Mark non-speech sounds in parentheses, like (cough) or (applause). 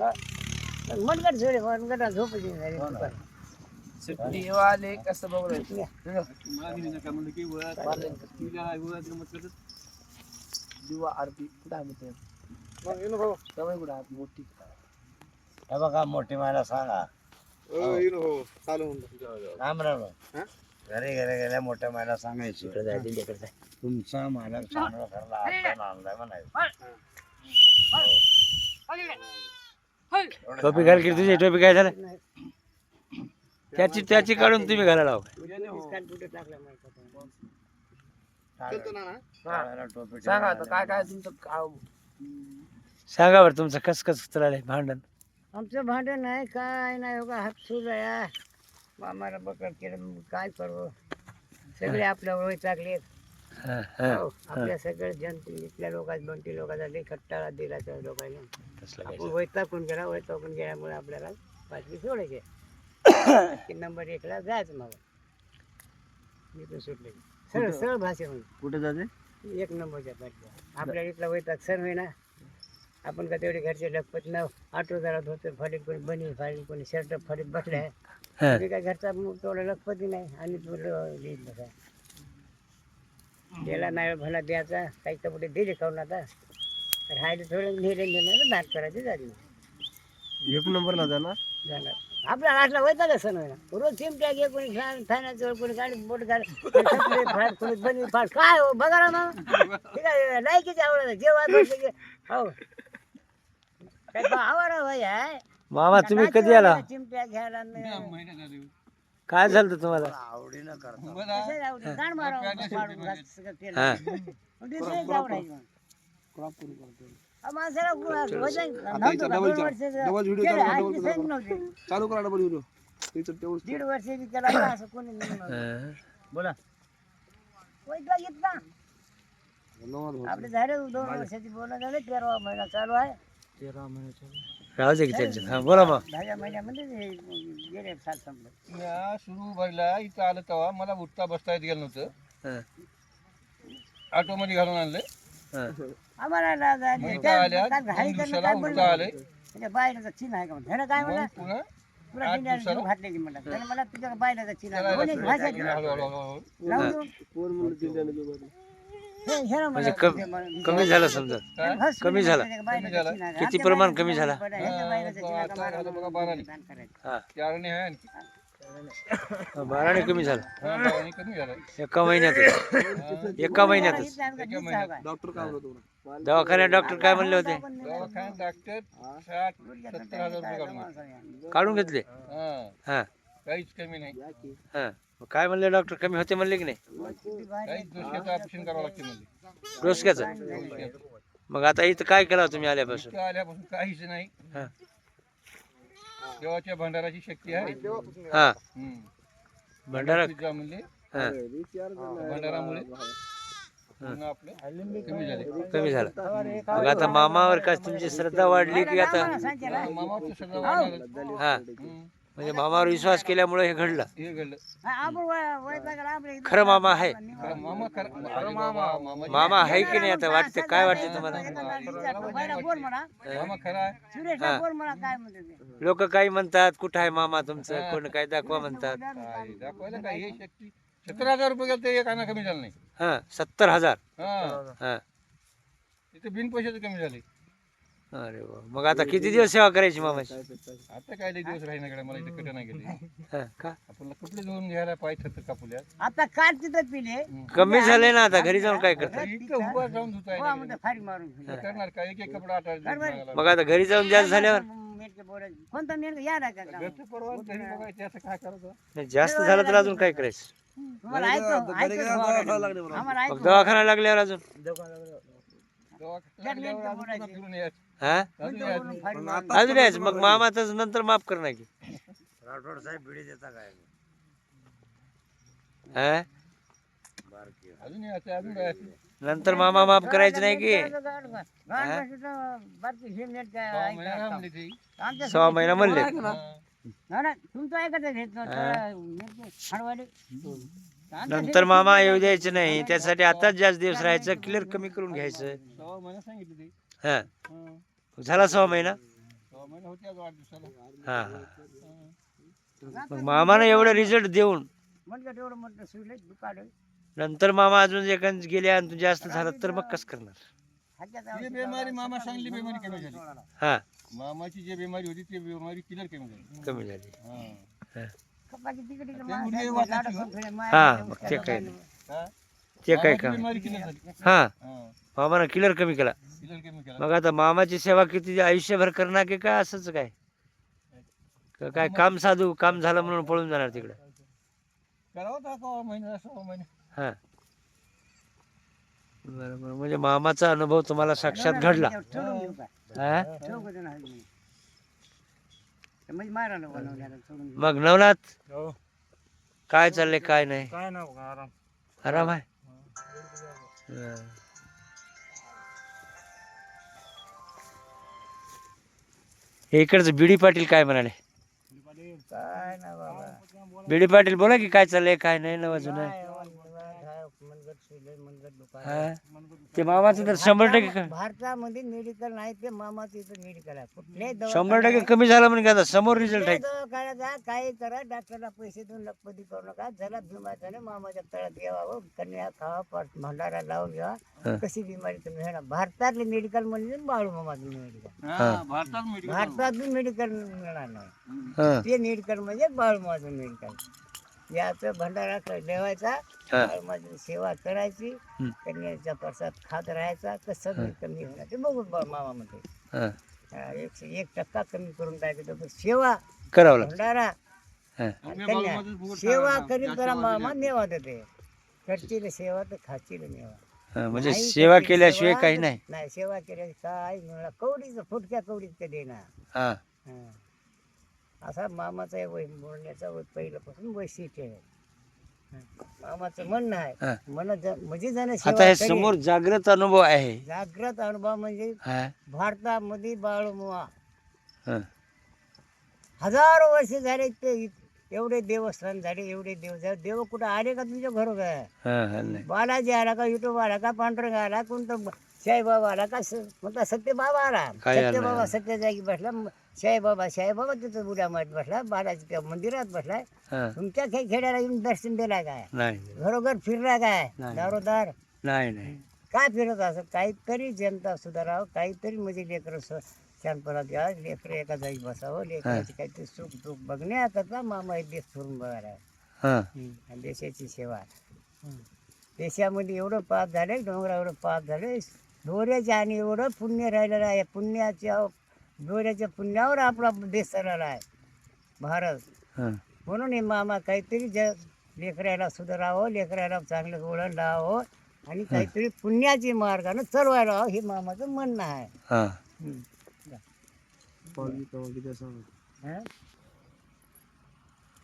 मनगट झोडे मनगट नाही हो. सुट्टीवाले कसं बघू दिवा आरती कुठं सवय मोठी. हे बघा मोठी मला सांगा. राम राम. हा? घरी घरी गेल्या मोठ्या मायला सांगायचं. तुमचा मालक चांगला आपण आणलाय म्हणायचं. टोपी घाल की तुझी टोपी काय झालं? नाही. त्याची त्याची काढून तुम्ही घालायला आता. सांगा. आता ठेवायला काय काय तुमचं सांगा बरं तुमचं कस कस चाललंय भांडण? आमचं भांडण नाही काय नाही हो का हात सुरया मामाला बकड केलं मग काय करू? सगळे आपल्यावर वय टाकले. हा, हा. आपल्या सगळ्या जनते इथल्या लोकांना दोन तीन लोकांचा लई खट्टाळा दिला त्या लोकांना. तसलं आपण. वय टाकून गेला टाकून गेल्यामुळे आपल्याला पाचवी सोडायचे तीन (coughs) नंबर एकला जायचं मग. मी पण सुटले. सरळ सरळ भाषा होईल कुठे जाते? एक नंबरच्या पाठीवर आपल्या इथला वैताग सण होईना आपण का तेवढे घरचे लखपत न ऑटो जरात होते फाडीत कोणी बनी फाडीत कोणी शर्ट फाडीत बसले आहे हा. मी काय घरचा मग तेवढं लखपती नाही. आणि तुला लिहित बसा त्याला नाही भला द्यायचा काही कपडे दिले खाऊन आता. राहिले थोडं नेले नेलं नाट करायचे झाले. एक नंबरला जाणार? जाणार. आपल्या नाटला वैताग सण? होईना रोज चिमट्या घे कोणी ठाण्याचं कोणी गाडी बोट गाडी फाड कोणी बनी फाड. काय हो बघा ना मग. ठीक आहे लायकीची आवडत जेव्हा हो. काय आवड भाई आहे. मामा तुम्ही कधी आला? चिमट्या घ्यायला नाही. काय झालं होतं तुम्हाला आवडीनं करतो कशाला आवडत? गाण मारावं, फाडून घास सगळं केलं. हा मग दुसऱ्याची आवडायची मग. अहो, माणसाला गु- वजन नव्हतं का? दोन वर्षाचं केलं, आणखी सैन नव्हते. चालू करा डबल व्हिडिओ त्याचं तेवढं दीड वर्षाची केला का असं कोणी नाही म्हणत. हा. बोला वैताग येत ना आपले झाले दोन वर्षाची बोलणं झाले तेरावा महिना चालू आहे तेरा महिन्याच्या राहू दे की त्यांचं हा बोला मग दहाव्या महिन्यामध्ये गेले साल संपलं म्या सुरू व्हायला इथं आलं तेव्हा मला उठता बसता येत गेलं नव्हतं हा. ऑटो मध्ये घालून आणलंय हा. आम्हाला ला- ला- मग इथं त्या- आल्या काय दोन घाई करणं दिवसाला काय उलटा म्हणलं? आलंय त्याच्या बायलाचा चिन्ह आहे का म्हणलं. ह्यानं काय म्हणलं मग पुन्हा तुला आठ दिंड्याला दिवसाला? जीव घातले की म्हणलं त्यानं मला तुझ्या बायलाचा चिन्ह. त्याला लावून देऊ. म्हणजे कम- झालं समजा. कमी झालं. झालं. किती प्रमाण कमी झाला? बाराने. दान करायचं. हा. चारणे आहे आणखी. हा, बाराने कमी झालं. हा, बाराने कमी झालाय एका महिन्यात. एका महिन्यातच एका महिन्यात. डॉक्टर काय होता? दवाखान्यात डॉक्टर काय म्हणले होते? दवाखान्यात डॉक्टर साठ सत्तर हजार रुपये काढून घेतले. काढून घेतले? हा. हा. काहीच कमी नाही. हा. मग काय म्हणले डॉक्टर? कमी होते म्हणले की नाही? ऑपरेशन करावं लागते म्हणजे डोसक्याचं? मग आता इथं काय केलं तुम्ही आल्यापासून? आल्यापासून काहीच नाही. हा. देवाच्या भंडाराची शक्ती आहे. हा. हम्म. भंडारा तुझ्या म्हणले. हा. भंडारामुळे पूर्ण आपलं कमी झाले. कमी झालं. मग आता मामावर काय तुमची श्रद्धा वाढली की आता मामाचं सगळं हा. म्हणजे मामावर विश्वास केल्यामुळे हे घडलं. हे खरं मामा आहे. खरं मामा खरं खरं मामा. मामा मामा आहे की नाही आता? वाटते काय वाटते तुम्हाला? मामा खरा आहे. लोक काही म्हणतात कुठं आहे मामा तुमचं? कोण काय दाखवा म्हणतात. काय दाखवायला काय हे शक्ती? सत्तर हजार रुपये गेलं ते एक आणा कमी झालं नाही. हा सत्तर हजार. हा. हा. इथे बिन पैशाचं कमी झाले. अरे वा. मग आता किती दिवस. सेवा करायची मामाची? आता काय दिवस राहीनाकडे मला इथे कटं नाही गेले हा, का? आपल्याला कुठले धुवून घ्यायला पाय थत्त कापुल्या आता काढ तिथं पिले. कमी झाले ना आता घरी जाऊन काय करतात इतकं उभा जाऊन धुता हो मारून. करणार काय? एक एक कपडा मग आता घरी जाऊन जास्त झाल्यावर? मेटके बोलायचं. कोणता मेटका या ना का घरचं परवा घरी बघायचं असं काय करायचं? नाही, जास्त झालं तर अजून काय करायचं? तुम्हाला आम्हाला दवाखाना लागल्यावर अजून? हा? अजून यायचं. मग मामाच नंतर माफ कर की राठोड साहेब बिडी देता काय? हा? नंतर मामा माफ करायचं नाही की? सहा. महिना म्हणले तुमचं ऐकत नंतर मामा येऊ द्यायचं नाही. त्यासाठी आताच जास्त दिवस राहायचं क्लिअर कमी करून घ्यायचं. हा. झाला सहा महिना? हा हा. मग मामानं एवढं रिझल्ट देऊन. नंतर मामा अजून एखाद गेले आणि जास्त झालं तर मग कसं करणार? बेमारी मामा सांगली बेमारी कमी झाली. हा. मामाची जी बेमारी होती ती बेमारी क्लिअर कमी झाली. कमी झाली. हा. हा हा? मग हा. मामानं किलर कमी केला. क्लिअर कमी केला. मग आता मामाची सेवा किती आयुष्यभर करणार की काय असंच काय? काय काम साधू काम झालं म्हणून पळून जाणार तिकडे? हा. बरोबर म्हणजे मामाचा अनुभव तुम्हाला साक्षात घडला. हा. म्हणजे मारा ना बनवल्याला सोडून देऊ. मग नवनाथ? हो. काय चाललंय काय नाही? काय ना आराम. आराम आहे? हा. हे इकडचं बिडी पाटील काय म्हणाले? काय ना बाबा. बिडी पाटील बोला की काय चाललंय काय नाही नवा जुनं काय मनगट आहे, मनगट सुले, मनगट दुकान हा? ते मामाचं तर शंभर टक्के भारतामध्ये मेडिकल नाही ते मामाचं इथं मेडिकल आहे कुठल्याही शंभर टक्के कमी झालं म्हणजे आता समोर रिझल्ट आहे. काही करा डॉक्टरला पैसे देऊन लखपती करू नका. झाला बिमार झाले मामाच्या तळात यावं कन्या खावा पाठ भंडारा लावून घ्या हा. कशी बिमारी तुम्ही होणार भारतातले मेडिकल म्हणजे बाळू मामाचं मेडिकल हा. भारतात मेडिकल मिळणार नाही. ते मेडिकल म्हणजे बाळूमाचं मेडिकल याचं भंडारा क- ठेवायचा हा. सेवा करायची हं. कन्याचा प्रसाद खात राहायचा कसं सगळं कमी होणार. ते बघू बा- मामा म्हणते हा. हा, एकशे एक टक्का कमी करून टाकायचं पण सेवा करावं लागतं. भंडारा हा. कन्या सेवा करीत जरा मामा नेवा देते करतील सेवा तर खातील नेवा. हा, म्हणजे नाही सेवा करतील केल्याशिवाय सेवा काही तर- नाही. नाही सेवा केल्याशिवाय काय मिळणार कवडीचं फुटक्या कवडीत येणार हा हा. असा मामाचा एक वै बोलण्याचा पहिल्यापासून वैशिष्ट्य आहे. मामाचं म्हणणं. आहे मन ज- म्हणजे आता हे. समोर जागृत अनुभव आहे. जागृत अनुभव म्हणजे हा. भारतामध्ये बाळमुवा हा. हजारो वर्ष झाले ते एवढे देवस्थान झाले एवढे देव झाले. देव कुठं आले का तुमच्या घरोघर? हा हा नाही. बालाजी आला का युट्यूब आला का पांडुरंग आला कोणतं साईबाबा आला का स- म्हणता सत्यबाबा आला. काय आला? सत्यबाबा. सत्य जागी बसला. म- साईबाबा साईबाबा तिथं उड्या मारत बसला बालाजी त्या मंदिरात बसलाय हा. तुमच्या खे खेड्याला येऊन दर्शन दिला काय? नाही. घरोघर फिरला काय? नाही. दारोदार? नाही नाही. काय फिरत असं? काहीतरी जनता सुधारावं काहीतरी म्हणजे लेकरं स- शांतपणात या लेकरं एका जागी बसावं लेकराची काहीतरी सुख दुःख बघण्याकरता मामा हे देश फिरून बघायला हा. आणि देशाची सेवा. देशामध्ये एवढं पाप झाले डोंगरा एवढं पाप झाले दोऱ्याच्या आणि एवढं पुण्य राहिलेलं आहे. पुण्याच्या दोऱ्याच्या पुण्यावर आपला देश चाललेला आहे. भारत. हा. म्हणून हे मामा काहीतरी ज लेकरायला सुधारावं लेकरायला चांगलं वळण लावावं आणि काहीतरी पुण्याची मार्गानं चालवायला हवं हे मामाचं म्हणणं आहे.